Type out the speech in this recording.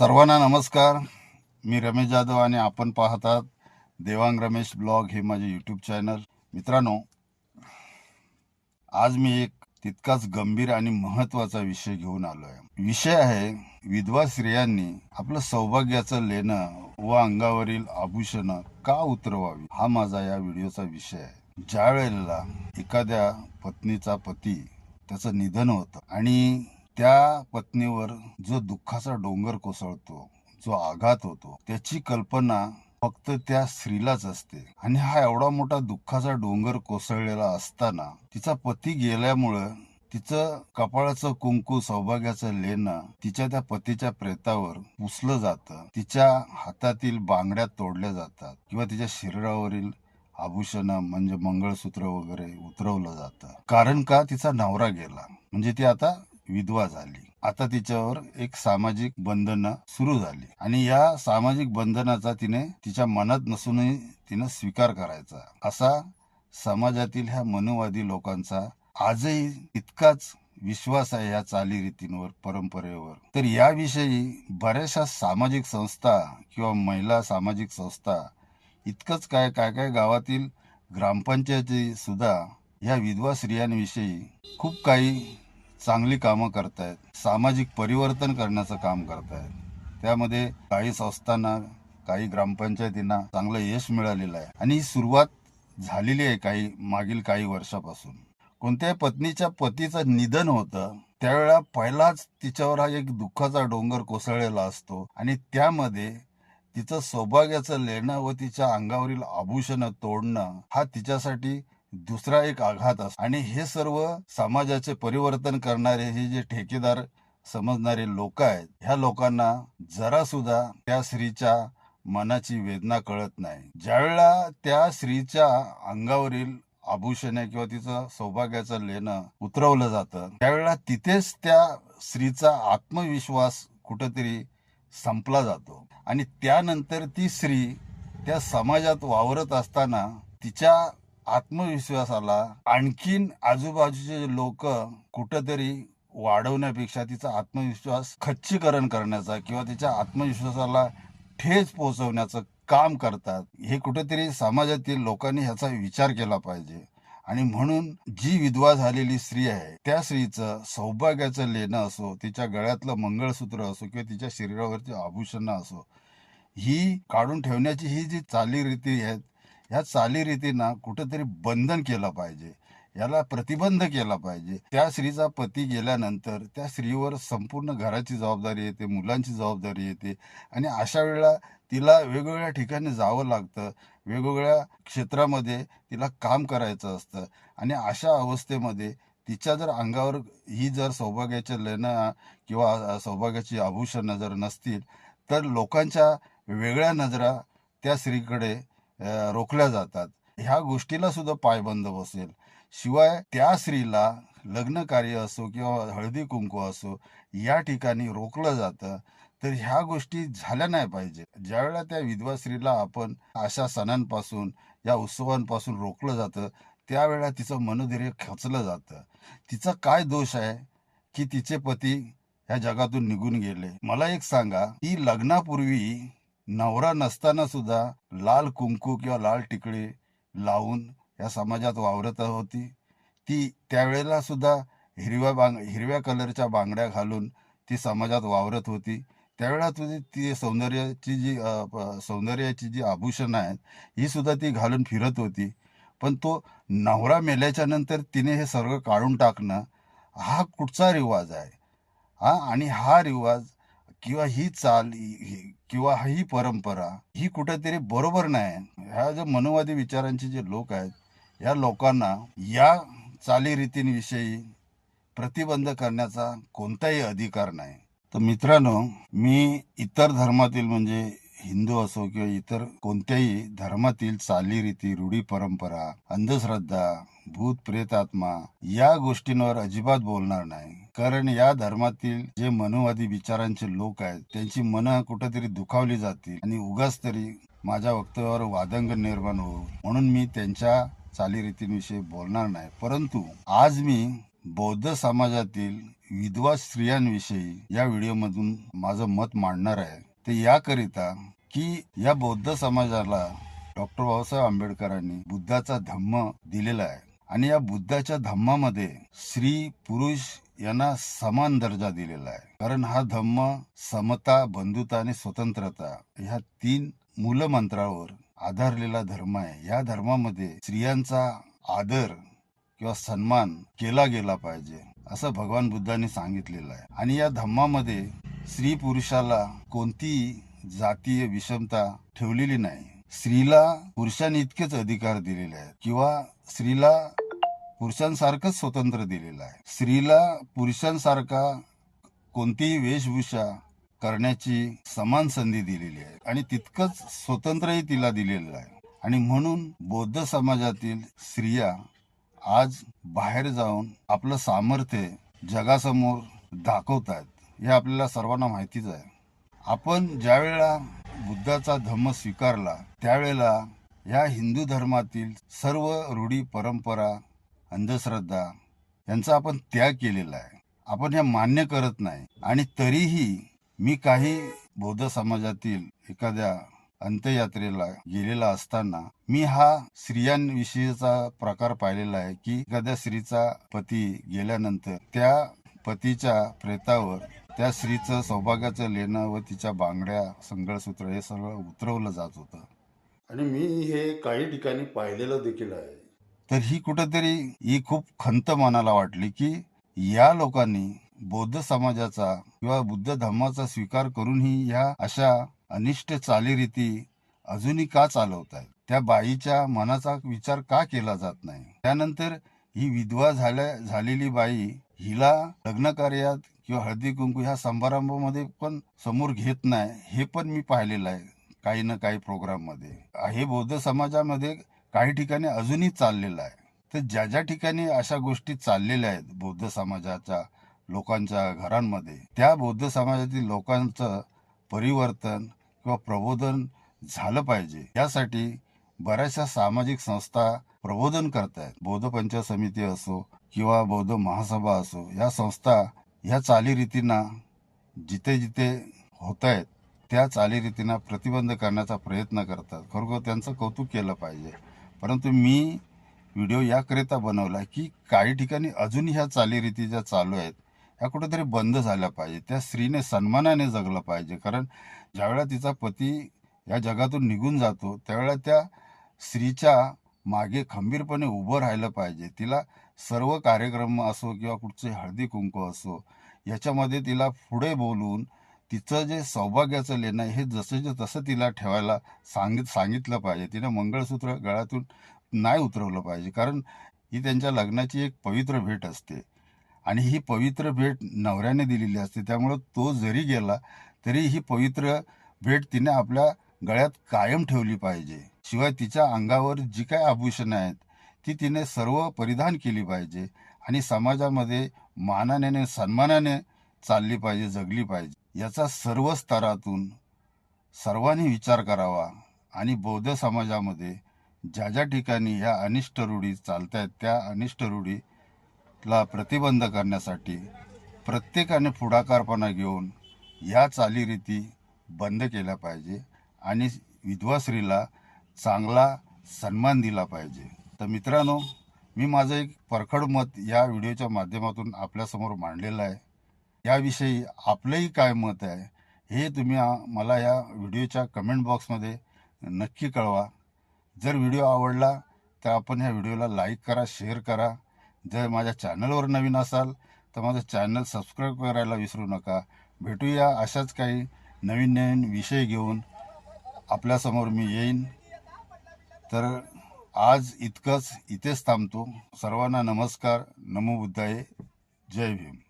सर्वांना नमस्कार. मी रमेश जाधव आणि आपण पाहतात देवांग रमेश ब्लॉग हे माझे यूट्यूब चॅनल मित्रांनो आज मी एक तितकाच गंभीर आणि महत्त्वाचा विषय घेऊन आलो आहे विषय आहे विधवा स्त्रियांनी आपलं सौभाग्याचं लेणं व अंगावरील आभूषण का उतरवावी? हा माझा या व्हिडिओचा विषय आहे. ज्या वेळेला एखाद्या पत्नीचा पती त्याचं निधन होतं आणि त्या पत्नीवर जो दुःखाचा डोंगर कोसळतो जो आघात होतो त्याची कल्पना फक्त त्या स्त्रीलाच असते. आणि हा एवढा मोठा दुःखाचा डोंगर कोसळलेला असताना तिचा पती गेल्यामुळं तिचं कपाळाचं कुंकू सौभाग्याचं लेणं तिच्या त्या पतीच्या प्रेतावर पुसलं जातं. तिच्या हातातील बांगड्या तोडल्या जातात किंवा तिच्या शरीरावरील आभूषण म्हणजे मंगळसूत्र वगैरे उतरवलं जातं. कारण का? तिचा नवरा गेला. म्हणजे ती आता विधवा झाली. आता तिच्यावर एक सामाजिक बंधनं सुरू झाली. आणि या सामाजिक बंधनाचा तिने तिच्या मनात नसूनही तिनं स्वीकार करायचा. असा समाजातील ह्या मनुवादी लोकांचा आजही इतकाच विश्वास आहे या चालीरीतींवर परंपरेवर. तर याविषयी बऱ्याचशा सामाजिक संस्था किंवा महिला सामाजिक संस्था इतकंच काय काय काय गावातील ग्रामपंचायती सुद्धा या विधवा स्त्रियांविषयी खूप काही चांगली कामं करतायत. सामाजिक परिवर्तन करण्याचं काम करतायत. त्यामध्ये काही संस्थांना काही ग्रामपंचायतींना चांगलं यश मिळालेलं आहे. आणि ही सुरुवात झालेली आहे काही मागील काही वर्षापासून. कोणत्याही पत्नीच्या पतीचं निधन होतं त्यावेळा पहिलाच तिच्यावर हा एक दुःखाचा डोंगर कोसळलेला असतो. आणि त्यामध्ये तिचं सौभाग्याचं लेणं व तिच्या अंगावरील आभूषण तोडणं हा तिच्यासाठी दुसरा एक आघात असतो आणि हे सर्व समाजाचे परिवर्तन करणारे हे जे ठेकेदार समजणारे लोक आहेत ह्या लोकांना जरा सुद्धा त्या स्त्रीच्या मनाची वेदना कळत नाही. ज्यावेळेला त्या स्त्रीच्या अंगावरील आभूषणे किंवा तिचं सौभाग्याचं लेणं उतरवलं जातं त्यावेळेला तिथेच त्या स्त्रीचा आत्मविश्वास कुठंतरी संपला जातो. आणि त्यानंतर ती स्त्री त्या समाजात वावरत असताना तिच्या आत्मविश्वासाला आणखीन आजूबाजूचे लोक कुठंतरी वाढवण्यापेक्षा तिचा आत्मविश्वास खच्चीकरण करण्याचा किंवा तिच्या आत्मविश्वासाला ठेच पोहोचवण्याचं काम करतात हे कुठेतरी समाजातील लोकांनी ह्याचा विचार केला पाहिजे. आणि म्हणून जी विधवा झालेली स्त्री आहे त्या स्त्रीचं सौभाग्याचं लेणं असो तिच्या गळ्यातलं मंगळसूत्र असो किंवा तिच्या शरीरावरची आभूषणं असो ही काढून ठेवण्याची ही जी चालीरीती आहेत ह्या चालीरीतींना कुठेतरी बंधन केलं पाहिजे. याला प्रतिबंध केला पाहिजे. त्या स्त्रीचा पती गेल्यानंतर त्या स्त्रीवर संपूर्ण घराची जबाबदारी येते मुलांची जबाबदारी येते आणि अशा वेळेला तिला वेगवेगळ्या ठिकाणी जावं लागतं. वेगवेगळ्या क्षेत्रामध्ये तिला काम करायचं असतं आणि अशा अवस्थेमध्ये तिच्या जर अंगावर ही जर सौभाग्याचे लेणं किंवा सौभाग्याची आभूषणं जर नसतील तर लोकांच्या वेगळ्या नजरा त्या स्त्रीकडे रोखल्या जातात. ह्या गोष्टीला सुद्धा पायबंद बसेल. शिवाय त्या स्त्रीला लग्न कार्य असो किंवा हळदी कुंकू असो या ठिकाणी रोखलं जातं तर ह्या गोष्टी झाल्या नाही पाहिजे. ज्यावेळेला त्या विधवा स्त्रीला आपण अशा सणांपासून या उत्सवांपासून रोखलं जातं त्यावेळेला तिचं मनोधैर्य खचलं जातं. तिचा काय दोष आहे की तिचे पती ह्या जगातून निघून गेले? मला एक सांगा ती लग्नापूर्वी नवरा नसताना सुद्धा लाल कुंकू किंवा लाल टिकळी लावून या समाजात वावरत होती. ती त्यावेळेला सुद्धा हिरव्या बांग हिरव्या कलरच्या बांगड्या घालून ती समाजात वावरत होती. त्यावेळेला तुझी ती सौंदर्याची जी सौंदर्याची जी आभूषणं आहेत ही सुद्धा ती घालून फिरत होती. पण तो नवरा मेल्याच्या नंतर तिने हे सर्व काढून टाकणं हा कुठचा रिवाज आहे? हा? आणि हा रिवाज किंवा ही चाल ही- किंवा ही परंपरा ही कुठेतरी बरोबर नाही. ह्या जे मनोवादी विचारांचे जे लोक आहेत या लोकांना या चालीरीतींविषयी प्रतिबंध करण्याचा कोणताही अधिकार नाही. तर मित्रांनो मी इतर धर्मातील म्हणजे हिंदू असो किंवा इतर कोणत्याही धर्मातील चालीरीती रूढी परंपरा अंधश्रद्धा भूत प्रेतात्मा या गोष्टींवर अजिबात बोलणार नाही. कारण या धर्मातील जे मनोवादी विचारांचे लोक आहेत त्यांची मनं कुठेतरी दुखावली जातील आणि उगाच तरी माझ्या वक्तव्यावर वादंग निर्माण होऊ. म्हणून मी त्यांच्या चालीरीतींविषयी बोलणार नाही. परंतु आज मी बौद्ध समाजातील विधवा स्त्रियांविषयी या व्हिडिओमधून माझं मत मांडणार आहे. ते याकरिता की या बौद्ध समाजाला डॉक्टर बाबासाहेब आंबेडकरांनी बुद्धाचा धम्म दिलेला आहे. आणि या बुद्धाच्या धम्मामध्ये स्त्री पुरुष यांना समान दर्जा दिलेला आहे. कारण हा धम्म समता बंधुता आणि स्वतंत्रता ह्या तीन मूलमंत्रावर आधारलेला धर्म आहे. या धर्मामध्ये स्त्रियांचा आदर किंवा सन्मान केला गेला पाहिजे असं भगवान बुद्धांनी सांगितलेलं आहे. आणि या धम्मामध्ये स्त्री पुरुषाला कोणतीही जातीय विषमता ठेवलेली नाही. स्त्रीला पुरुषांनी इतकेच अधिकार दिलेले आहेत किंवा स्त्रीला पुरुषांसारखंच स्वतंत्र दिलेलं आहे. स्त्रीला पुरुषांसारखा कोणतीही वेशभूषा करण्याची समान संधी दिलेली आहे आणि तितकंच स्वतंत्रही तिला दिलेलं आहे. आणि म्हणून बौद्ध समाजातील स्त्रिया आज बाहेर जाऊन आपलं सामर्थ्य जगासमोर दाखवत आहेत हे आपल्याला सर्वांना माहितीच आहे. आपण ज्यावेळेला बुद्धाचा धम्म स्वीकारला त्यावेळेला या हिंदू धर्मातील सर्व रूढी परंपरा अंधश्रद्धा यांचा आपण त्याग केलेला आहे. आपण हे मान्य करत नाही. आणि तरीही मी काही बौद्ध समाजातील एखाद्या अंत्ययात्रेला गेलेला असताना मी हा स्त्रियांविषयीचा प्रकार पाहिलेला आहे की एखाद्या स्त्रीचा पती गेल्यानंतर त्या पतीच्या प्रेतावर त्या स्त्रीचं सौभाग्याचं लेणं व तिच्या बांगड्या संगळसूत्र हे सगळं उतरवलं जात होतं. आणि मी हे काही ठिकाणी पाहिलेलं देखील आहे. तर ही कुठेतरी ही खूप खंत मनाला वाटली की या लोकांनी बौद्ध समाजाचा किंवा बुद्ध धर्माचा स्वीकार करूनही ह्या अशा अनिष्ट चालीरीती अजूनही का चालवत आहेत? त्या बाईच्या मनाचा विचार का केला जात नाही? त्यानंतर ही विधवा झाल्या झालेली बाई हिला लग्न कार्यात किंवा हळदी कुंकू ह्या समारंभामध्ये पण समोर घेत नाही हे पण मी पाहिलेलं आहे काही ना काही प्रोग्राममध्ये हे बौद्ध समाजामध्ये काही ठिकाणी अजूनही चाललेलं आहे. तर ज्या ज्या ठिकाणी अशा गोष्टी चाललेल्या आहेत बौद्ध समाजाच्या लोकांच्या घरांमध्ये त्या बौद्ध समाजातील लोकांचं परिवर्तन किंवा प्रबोधन झालं पाहिजे. यासाठी बऱ्याचशा सामाजिक संस्था प्रबोधन करतायत. बौद्ध पंचायत समिती असो किंवा बौद्ध महासभा असो या संस्था ह्या चालीरीतींना जिथे जिथे होत आहेत त्या चालीरीतींना प्रतिबंध करण्याचा प्रयत्न करतात. खरोखर त्यांचं कौतुक केलं पाहिजे. परंतु मी व्हिडिओ याकरिता बनवला की काही ठिकाणी अजून ह्या चालीरीती ज्या चालू आहेत ह्या कुठेतरी बंद झाल्या पाहिजे त्या स्त्रीने सन्मानाने जगलं पाहिजे. कारण ज्यावेळेला तिचा पती या जगातून निघून जातो त्यावेळेला त्या स्त्रीच्या मागे खंबीरपणे उभं राहिलं पाहिजे. तिला सर्व कार्यक्रम असो किंवा कुठचे हळदी कुंकू असो याच्यामध्ये तिला पुढे बोलून तिचं जे सौभाग्याचं लेणं आहे हे जसंच्या तसं तिला ठेवायला सांगित सांगितलं पाहिजे. तिनं मंगळसूत्र गळ्यातून नाही उतरवलं पाहिजे. कारण ही त्यांच्या लग्नाची एक पवित्र भेट असते. आणि ही पवित्र भेट नवऱ्याने दिलेली असते. त्यामुळं तो जरी गेला तरी ही पवित्र भेट तिने आपल्या गळ्यात कायम ठेवली पाहिजे. शिवाय तिच्या अंगावर जी काय आभूषणं आहेत ती तिने सर्व परिधान केली पाहिजे आणि समाजामध्ये मानाने सन्मानाने चालली पाहिजे जगली पाहिजे. याचा सर्व स्तरातून सर्वांनी विचार करावा आणि बौद्ध समाजामध्ये ज्या ज्या ठिकाणी ह्या अनिष्ट रूढी चालत आहेत त्या अनिष्ट रूढीला प्रतिबंध करण्यासाठी प्रत्येकाने पुढाकारपणा घेऊन या चालीरीती बंद केल्या पाहिजे आणि विधवा स्त्रीला चांगला सन्मान दिला पाहिजे. तर मित्रांनो मी माझं एक परखड मत या व्हिडिओच्या माध्यमातून आपल्यासमोर मांडलेलं आहे. याविषयी आपलंही काय मत आहे हे तुम्ही मला या व्हिडिओच्या कमेंट बॉक्समध्ये नक्की कळवा. जर व्हिडिओ आवडला तर आपण ह्या व्हिडिओला लाईक करा शेअर करा. जर माझ्या चॅनलवर नवीन असाल तर माझं चॅनल सबस्क्राईब करायला विसरू नका. भेटूया अशाच काही नवीन नवीन विषय घेऊन. आपल्यासमोर मी येईन. तर आज इतकंच इथेच थांबतो. सर्वांना नमस्कार. नमो बुद्धाय. जय भीम.